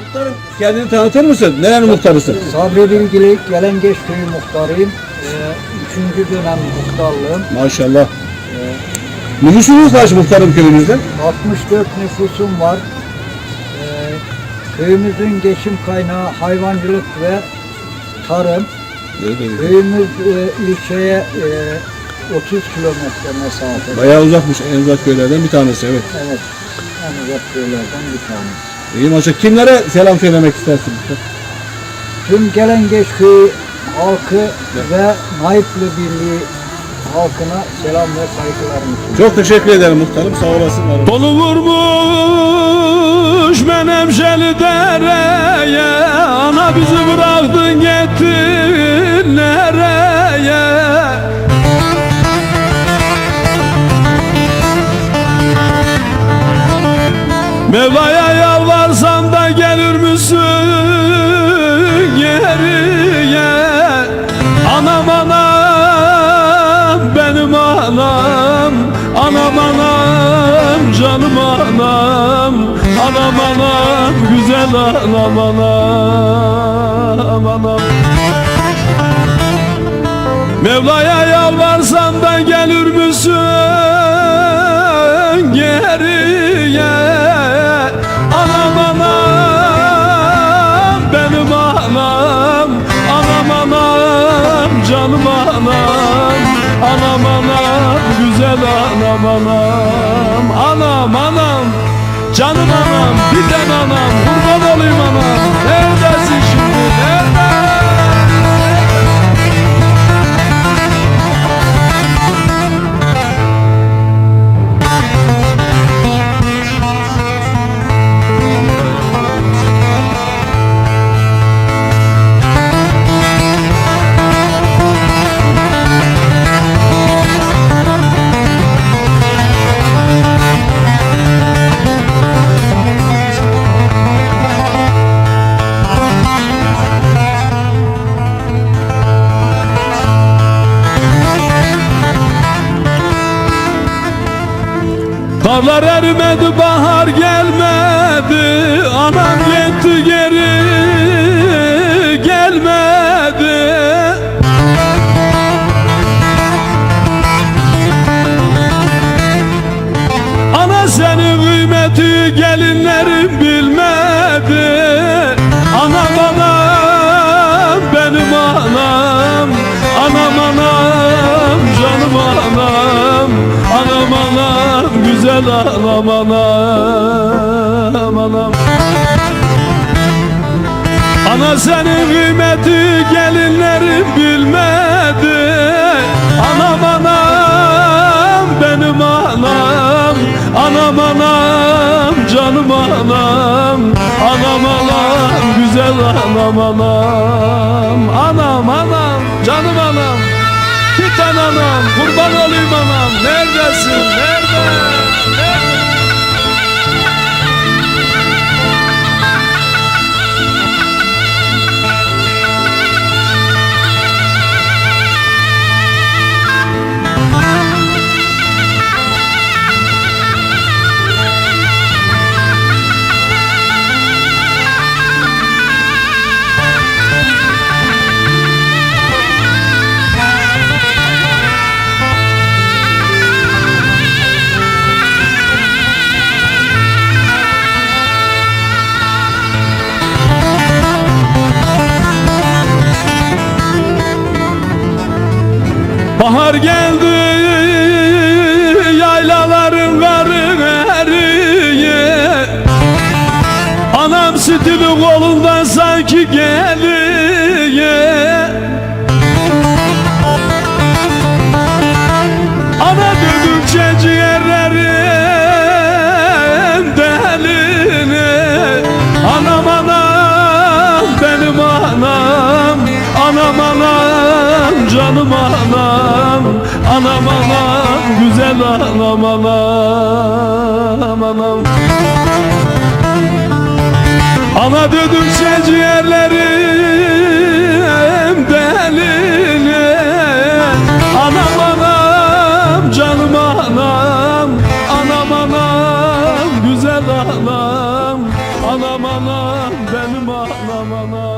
Muhtarım kendini tanıtır mısın? Nerenin muhtarısın? Sabri Bilgili Gelengeç Köyü muhtarıyım. Ee, üçüncü dönem muhtarlığım. Maşallah. Nüfusunuz kaç muhtarım köyünüzde? 64 nüfusum var. Ee, köyümüzün geçim kaynağı hayvancılık ve tarım. Köyümüz e, ilçeye e, 30 kilometre mesafede. Bayağı uzakmış en uzak köylerden bir tanesi evet. Evet, en uzak köylerden bir tanesi. İyi maşallah. Kimlere selam söylemek istersin? Tüm Gelengeç Köyü halkı ve Naipli Birliği halkına selam ve saygılarımı sunuyorum. Çok teşekkür ederim muhtarım. Sağ olasın. Dolu vurmuş menemşeli dereye Ana bizi bıraktın gittin nereye anam Anam anam güzel anam anam anam Mevla'ya yalvarsan da gelir müsün geriye? Anam anam benim anam Anam anam canım anam. Anam anam güzel anam anam Anam anam canım anam bir anam Kurban olayım anam. Neredesin Karlar erimedi bahar gelmedi. Anam gitti geri gelmedi. Ana senin kıymeti gelinlerin bilmedi güzel anam anam anam Ana senin kıymeti gelinlerin bilmedi. Anam anam benim anam. Anam anam canım anam. Anam anam güzel anam anam. Anam anam canım anam Bir tane anam kurban olayım anam Neredesin nerede? nerede? Bahar geldi yaylaların karı eriye Anam stili kolundan sanki geliye Anam anam canım anam. Anam anam güzel anam anam anam. Ana dökülçe ciğerlerim deline Anam anam canım anam. Anam anam güzel Anam. Anam anam benim anam anam